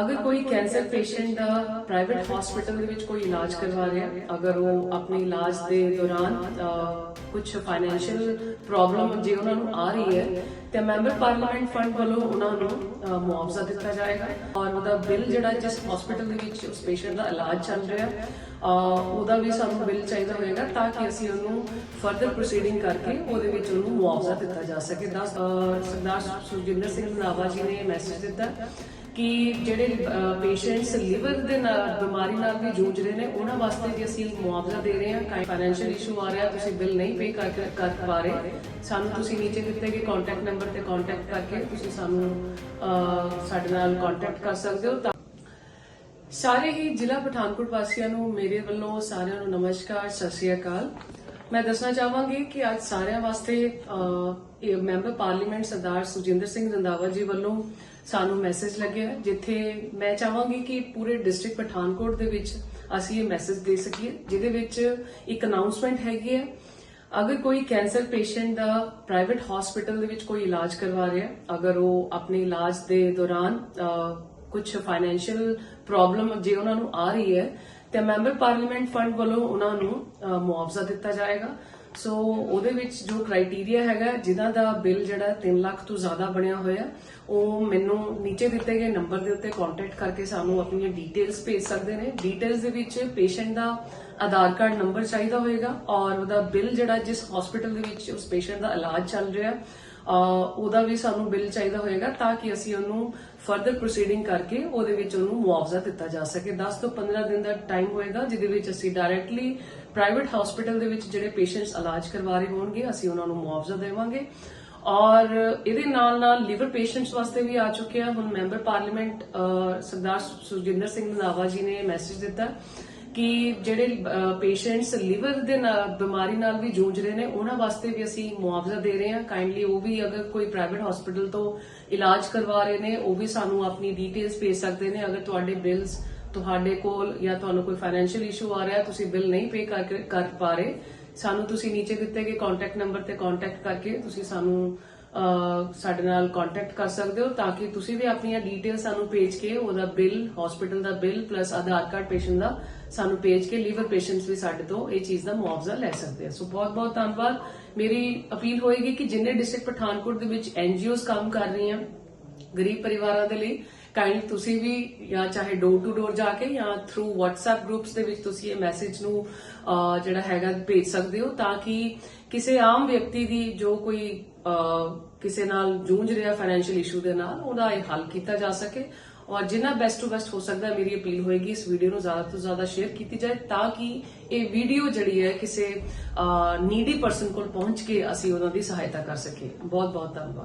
ਅਗਰ ਕੋਈ cancer patient private hospital ਦੇ ਵਿੱਚ ਕੋਈ ਇਲਾਜ ਕਰਵਾ ਰਿਹਾ ਅਗਰ ਉਹ ਆਪਣੇ ਇਲਾਜ ਦੇ ਦੌਰਾਨ ਕੁਝ ਫਾਈਨੈਂਸ਼ੀਅਲ ਪ੍ਰੋਬਲਮ ਜੇ ਉਹਨਾਂ ਨੂੰ ਆ ਰਹੀ ਹੈ ਤੇ ਮੈਂਬਰ ਪਾਰਲੀਮੈਂਟ ਫੰਡ ਵੱਲੋਂ ਉਹਨਾਂ ਨੂੰ ਮੁਆਵਜ਼ਾ ਦਿੱਤਾ ਜਾਏਗਾ ਔਰ ਉਹਦਾ ਬਿੱਲ ਜਿਹੜਾ ਜਿਸ ਹਸਪੀਟਲ ਦੇ ਵਿੱਚ ਉਸ ਪੇਸ਼ੈਂਟ ਦਾ ਇਲਾਜ ਚੱਲ ਰਿਹਾ ਉਹਦਾ ਵੀ ਸਾਨੂੰ ਬਿੱਲ ਚਾਹੀਦਾ ਹੋਏਗਾ ਤਾਂ ਕਿ ਅਸੀਂ ਉਹਨੂੰ ਫਰਦਰ ਪ੍ਰੋਸੀਡਿੰਗ ਕਰਕੇ ਉਹਦੇ ਵਿੱਚ ਉਹਨੂੰ ਮੁਆਵਜ਼ਾ ਦਿੱਤਾ ਜਾ ਸਕੇ। ਅਹ, ਸਰਦਾਰ ਸੁਖਜਿੰਦਰ ਸਿੰਘ ਰੰਧਾਵਾ ਜੀ ਨੇ ਮੈਸੇਜ ਦਿੱਤਾ। ਕਿ ਜਿਹੜੇ ਪੇਸ਼ੈਂਟਸ ਲਿਵਰ ਦੇ ਨਾਲ, ਬਿਮਾਰੀ ਨਾਲ ਵੀ ਜੂਝ ਰਹੇ ਨੇ, ਉਹਨਾਂ ਵਾਸਤੇ ਵੀ ਅਸੀਂ ਮੁਆਵਜ਼ਾ ਦੇ ਰਹੇ ਹਾਂ। ਕੋਈ ਫਾਈਨੈਂਸ਼ੀਅਲ ਇਸ਼ੂ ਆ ਰਿਹਾ, ਤੁਸੀਂ ਬਿੱਲ ਨਹੀਂ ਪੇ ਕਰ ਕਰ ਪਾ ਰਹੇ। ਸਾਨੂੰ ਤੁਸੀਂ ਨੀਚੇ ਦਿੱਤੇ ਗਏ ਕੰਟੈਕਟ ਨੰਬਰ ਤੇ ਕੰਟੈਕਟ ਕਰਕੇ ਤੁਸੀਂ ਸਾਨੂੰ ਸਾਡੇ ਨਾਲ ਕੰਟੈਕਟ ਕਰ ਸਕਦੇ ਹੋ ਤਾਂ ਸਾਰੇ ਹੀ ਜ਼ਿਲ੍ਹਾ ਪਠਾਨਕੋਟ ਵਾਸੀਆਂ ਨੂੰ ਮੇਰੇ ਵੱਲੋਂ ਸਾਰਿਆਂ ਨੂੰ ਨਮਸਕਾਰ, ਸਤਿ ਸ਼੍ਰੀ ਅਕਾਲ। ਮੈਂ ਦੱਸਣਾ ਚਾਹਾਂਗੀ ਕਿ ਅੱਜ ਸਾਰਿਆਂ ਵਾਸਤੇ ਇਹ ਮੈਂਬਰ ਪਾਰਲੀਮੈਂਟ ਸਰਦਾਰ ਸੁਜਿੰਦਰ ਸਿੰਘ ਰੰਧਾਵਾ ਜੀ ਵੱਲੋਂ ਸਾਨੂੰ ਮੈਸੇਜ ਲੱਗਿਆ ਜਿੱਥੇ ਮੈਂ ਚਾਹਾਂਗੀ ਕਿ ਪੂਰੇ ਡਿਸਟ੍ਰਿਕਟ ਪਠਾਨਕੋਟ ਦੇ ਵਿੱਚ ਅਸੀਂ ਇਹ ਮੈਸੇਜ ਦੇ ਸਕੀਏ, ਜਿਹਦੇ ਵਿੱਚ ਇੱਕ ਅਨਾਉਂਸਮੈਂਟ ਹੈਗੀ ਹੈ, ਅਗਰ ਕੋਈ ਕੈਂਸਰ ਪੇਸ਼ੈਂਟ ਦਾ ਪ੍ਰਾਈਵੇਟ ਹਸਪੀਟਲ ਦੇ ਵਿੱਚ ਕੋਈ ਇਲਾਜ ਕਰਵਾ ਰਿਹਾ, ਅਗਰ ਉਹ ਆਪਣੇ ਇਲਾਜ ਦੇ ਦੌਰਾਨ ਕੁਝ ਫਾਈਨੈਂਸ਼ੀਅਲ ਪ੍ਰੋਬਲਮ ਜੇ ਉਹਨਾਂ ਨੂੰ ਆ ਰਹੀ ਹੈ ਤੇ ਮੈਂਬਰ ਪਾਰਲੀਮੈਂਟ ਫੰਡ ਵੱਲੋਂ ਉਹਨਾਂ ਨੂੰ ਮੁਆਵਜ਼ਾ ਦਿੱਤਾ ਜਾਏਗਾ। ਸੋ ਉਹਦੇ ਵਿੱਚ ਜੋ ਕ੍ਰਾਈਟੇਰੀਆ ਹੈਗਾ, ਜਿਨ੍ਹਾਂ ਦਾ ਬਿੱਲ ਜਿਹੜਾ 3 ਲੱਖ ਤੋਂ ਜ਼ਿਆਦਾ ਬਣਿਆ ਹੋਇਆ, ਉਹ ਮੈਨੂੰ ਨੀਚੇ ਦਿੱਤੇ ਗਏ ਨੰਬਰ ਦੇ ਉੱਤੇ ਕੰਟੈਕਟ ਕਰਕੇ ਸਾਨੂੰ ਆਪਣੀਆਂ ਡੀਟੇਲਸ ਭੇਜ ਸਕਦੇ ਨੇ। ਡੀਟੇਲਸ ਦੇ ਵਿੱਚ ਪੇਸ਼ੈਂਟ ਦਾ ਆਧਾਰ ਕਾਰਡ ਨੰਬਰ ਚਾਹੀਦਾ ਹੋਏਗਾ ਔਰ ਉਹਦਾ ਬਿੱਲ ਜਿਹੜਾ ਜਿਸ ਹਸਪੀਟਲ ਦੇ ਵਿੱਚ ਉਸ ਪੇਸ਼ੈਂਟ ਦਾ ਇਲਾਜ ਚੱਲ ਰਿਹਾ ਉਹਦਾ ਵੀ ਸਾਨੂੰ ਬਿੱਲ ਚਾਹੀਦਾ ਹੋਏਗਾ ਤਾਂ ਕਿ ਅਸੀਂ ਉਹਨੂੰ ਫਰਦਰ ਪ੍ਰੋਸੀਡਿੰਗ ਕਰਕੇ ਉਹਦੇ ਵਿੱਚ ਉਹਨੂੰ ਮੁਆਵਜ਼ਾ ਦਿੱਤਾ ਜਾ ਸਕੇ। 10 ਤੋਂ 15 ਦਿਨ ਦਾ ਟਾਈਮ ਹੋਏਗਾ, ਜਿਹਦੇ ਵਿੱਚ ਅਸੀਂ ਡਾਇਰੈਕਟਲੀ ਪ੍ਰਾਈਵੇਟ ਹਸਪੀਟਲ ਦੇ ਵਿੱਚ ਜਿਹੜੇ ਪੇਸ਼ੈਂਟਸ ਇਲਾਜ ਕਰਵਾ ਰਹੇ ਹੋਣਗੇ, ਅਸੀਂ ਉਹਨਾਂ ਨੂੰ ਮੁਆਵਜ਼ਾ ਦੇਵਾਂਗੇ। ਔਰ ਇਹਦੇ ਨਾਲ ਨਾਲ ਲਿਵਰ ਪੇਸ਼ੈਂਟਸ ਵਾਸਤੇ ਵੀ ਆ ਚੁੱਕੇ ਆ। ਹੁਣ ਮੈਂਬਰ ਪਾਰਲੀਮੈਂਟ ਸਰਦਾਰ ਸੁਜਿੰਦਰ ਸਿੰਘ ਰੰਧਾਵਾ ਜੀ ਨੇ ਮੈਸੇਜ ਦਿੱਤਾ। ਕਿ ਜਿਹੜੇ ਪੇਸ਼ੈਂਟਸ ਲਿਵਰ ਦੇ ਨਾਲ, ਬਿਮਾਰੀ ਨਾਲ ਵੀ ਜੂਝ ਰਹੇ ਨੇ, ਉਹਨਾਂ ਵਾਸਤੇ ਵੀ ਅਸੀਂ ਮੁਆਵਜ਼ਾ ਦੇ ਰਹੇ ਹਾਂ। ਕਾਈਂਡਲੀ ਉਹ ਵੀ ਅਗਰ ਕੋਈ ਪ੍ਰਾਈਵੇਟ ਹਸਪੀਟਲ ਤੋਂ ਇਲਾਜ ਕਰਵਾ ਰਹੇ ਨੇ, ਉਹ ਵੀ ਸਾਨੂੰ ਆਪਣੀ ਡਿਟੇਲਸ ਭੇਜ ਸਕਦੇ ਨੇ। ਅਗਰ ਤੁਹਾਡੇ ਬਿਲਸ ਤੁਹਾਡੇ ਕੋਲ ਜਾਂ ਤੁਹਾਨੂੰ ਕੋਈ ਫਾਈਨੈਂਸ਼ੀਅਲ ਇਸ਼ੂ ਆ ਰਿਹਾ, ਤੁਸੀਂ ਬਿੱਲ ਨਹੀਂ ਪੇ ਕਰ ਕਰ ਪਾ ਰਹੇ, ਸਾਨੂੰ ਤੁਸੀਂ ਨੀਚੇ ਦਿੱਤੇ ਗਏ ਕੰਟੈਕਟ ਨੰਬਰ ਤੇ ਕੰਟੈਕਟ ਕਰਕੇ ਤੁਸੀਂ ਸਾਨੂੰ ਸਾਡੇ ਨਾਲ ਕੰਟੈਕਟ ਕਰ ਸਕਦੇ ਹੋ ਤਾਂ ਕਿ ਤੁਸੀਂ ਵੀ ਆਪਣੀਆਂ ਡੀਟੇਲ ਸਾਨੂੰ ਭੇਜ ਕੇ ਉਹਦਾ ਬਿੱਲ ਹਸਪੀਟਲ ਦਾ bill plus Aadhaar card patient ਦਾ ਸਾਨੂੰ ਭੇਜ ਕੇ ਲੀਵਰ ਪੇਸ਼ੈਂਟਸ ਵੀ ਸਾਡੇ ਤੋਂ ਇਹ ਚੀਜ਼ ਦਾ ਮੁਆਵਜ਼ਾ ਲੈ ਸਕਦੇ ਆ। ਸੋ ਬਹੁਤ ਬਹੁਤ ਧੰਨਵਾਦ। ਮੇਰੀ ਅਪੀਲ ਹੋਏਗੀ ਕਿ ਜਿੰਨੇ ਡਿਸਟ੍ਰਿਕਟ ਪਠਾਨਕੋਟ ਦੇ ਵਿੱਚ ਐਨਜੀਓਜ਼ ਕੰਮ ਕਰ ਰਹੀਆਂ, ਗਰੀਬ ਪਰਿਵਾਰਾਂ ਦੇ ਲਈ ਕਾਈਂਡ ਤੁਸੀਂ ਵੀ ਜਾਂ ਚਾਹੇ ਡੋਰ ਟੂ ਡੋਰ ਜਾ ਕੇ ਜਾਂ ਥਰੂ WhatsApp ਗਰੁੱਪਸ ਦੇ ਵਿੱਚ ਤੁਸੀਂ ਇਹ ਮੈਸੇਜ ਨੂੰ ਜਿਹੜਾ ਹੈਗਾ ਭੇਜ ਸਕਦੇ ਹੋ ਤਾਂ ਕਿ ਕਿਸੇ ਆਮ ਵਿਅਕਤੀ ਦੀ ਜੋ ਕੋਈ ਕਿਸੇ ਨਾਲ ਜੂਝ ਰਿਹਾ ਫਾਈਨੈਂਸ਼ੀਅਲ ਇਸ਼ੂ ਦੇ ਨਾਲ, ਉਹਦਾ ਇਹ ਹੱਲ ਕੀਤਾ ਜਾ ਸਕੇ। ਔਰ ਜਿੰਨਾ ਬੈਸਟ ਟੂ ਬੈਸਟ ਹੋ ਸਕਦਾ, ਮੇਰੀ ਅਪੀਲ ਹੋਏਗੀ ਇਸ ਵੀਡੀਓ ਨੂੰ ਜ਼ਿਆਦਾ ਤੋਂ ਜ਼ਿਆਦਾ ਸ਼ੇਅਰ ਕੀਤੀ ਜਾਏ, ਤਾਂ ਕਿ ਇਹ ਵੀਡੀਓ ਜਿਹੜੀ ਹੈ ਕਿਸੇ ਨੀਡੀ ਪਰਸਨ ਕੋਲ ਪਹੁੰਚ ਕੇ ਅਸੀਂ ਉਹਨਾਂ ਦੀ ਸਹਾਇਤਾ ਕਰ ਸਕੀਏ। ਬਹੁਤ ਬਹੁਤ ਧੰਨਵਾਦ।